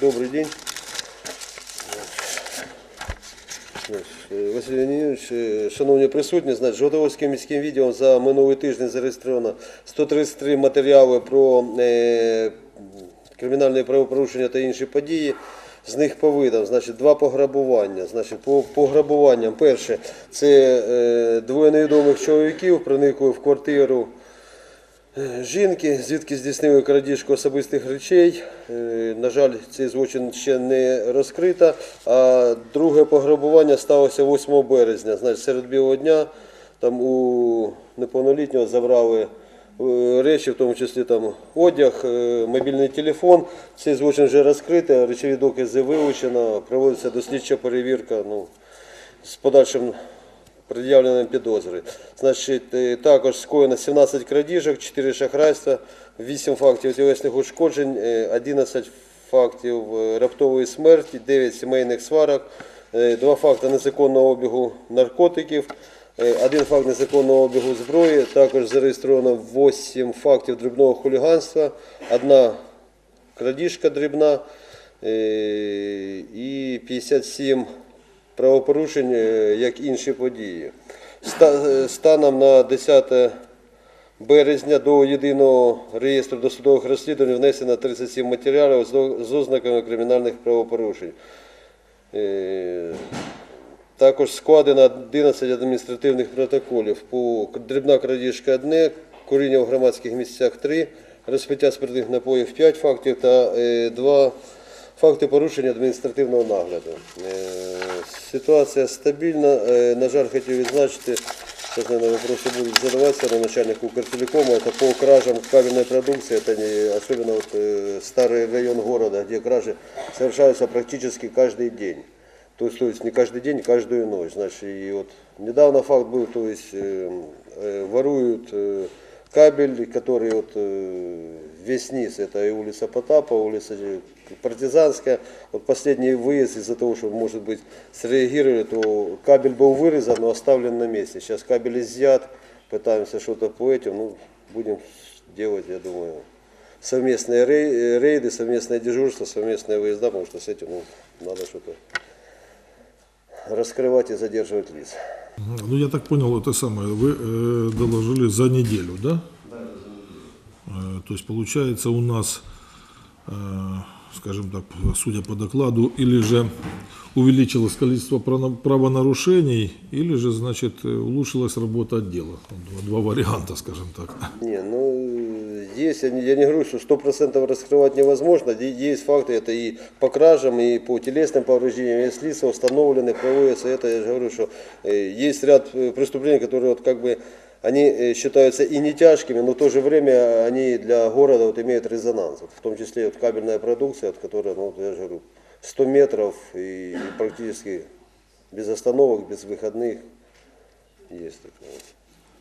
Добрий день. Василь Леонідович, е, шановні присутні, значить, Жовтоводським міським відділом за минулий тиждень зареєстровано 133 матеріали про е, кримінальні правопорушення та інші події. З них по видам, значить, два пограбування. Значить, по пограбуванням, перше, це е, двоє невідомих чоловіків проникли в квартиру жінки, звідки здійснили крадіжку особистих речей. Е, На жаль, цей злочин ще не розкрито. А друге пограбування сталося 8 березня. Значить, серед білого дня там у неповнолітнього забрали е, речі, в тому числі там одяг, е, мобільний телефон. Цей злочин вже розкритий, речові докази вилучено, проводиться дослідча перевірка. Ну, з подальшим пред'явленням підозри. Значить, е, також скоєно 17 крадіжок, 4 шахрайства, 8 фактів тілесних ушкоджень, е, 11 фактів е, раптової смерті, 9 сімейних сварок, 2 факти незаконного обігу наркотиків, е, один факт незаконного обігу зброї, також зареєстровано 8 фактів дрібного хуліганства, одна крадіжка дрібна е, і 57 правопорушень, е, як інші події. Е, Станом на 10 березня до єдиного реєстру досудових розслідувань внесено 37 матеріалів з ознаками кримінальних правопорушень. Е, Також складено 11 адміністративних протоколів. По дрібна крадіжка одне, куріння в громадських місцях 3, розпиття спиртних напоїв 5 фактів та 2 факти порушення адміністративного нагляду. Е, Ситуація стабільна. Е, На жаль, хотів відзначити, сейчас, наверное, вопросы будут задаваться на начальник Укртелекома, это по кражам кабельной продукции, это не, особенно вот, э, старый район города, где кражи совершаются практически каждый день. То есть, то есть не каждый день, каждую ночь. Значит, и вот недавно факт был, то есть э, э, воруют э, кабель, который вот э, весь низ, это и улица Потапа, улица э, Партизанская. Вот последний выезд из-за того, что, может быть, среагировали, то кабель был вырезан, но оставлен на месте. Сейчас кабель изъят, пытаемся что-то по этим, ну, будем делать, я думаю, совместные рей- рейды, совместное дежурство, совместные выезда, потому что с этим ну, надо что-то раскрывать и задерживать лиц. Ну, я так понял, это самое, вы э, доложили за неделю, да? То есть, получается, у нас, э, скажем так, судя по докладу, или же увеличилось количество правонарушений, или же, значит, улучшилась работа отдела. Два, два варианта, скажем так. Не, ну, есть, я не, я не говорю, что сто процентов раскрывать невозможно. Есть факты, это и по кражам, и по телесным повреждениям, есть лица установлены, проводятся. Это я же говорю, что э, есть ряд э, преступлений, которые вот как бы они э, считаются и не тяжкими, но в то же время они для города вот имеют резонанс. Вот в том числе вот кабельная продукция, от которой, ну, я же говорю, 100 метров и, и практически без остановок, без выходных есть такое.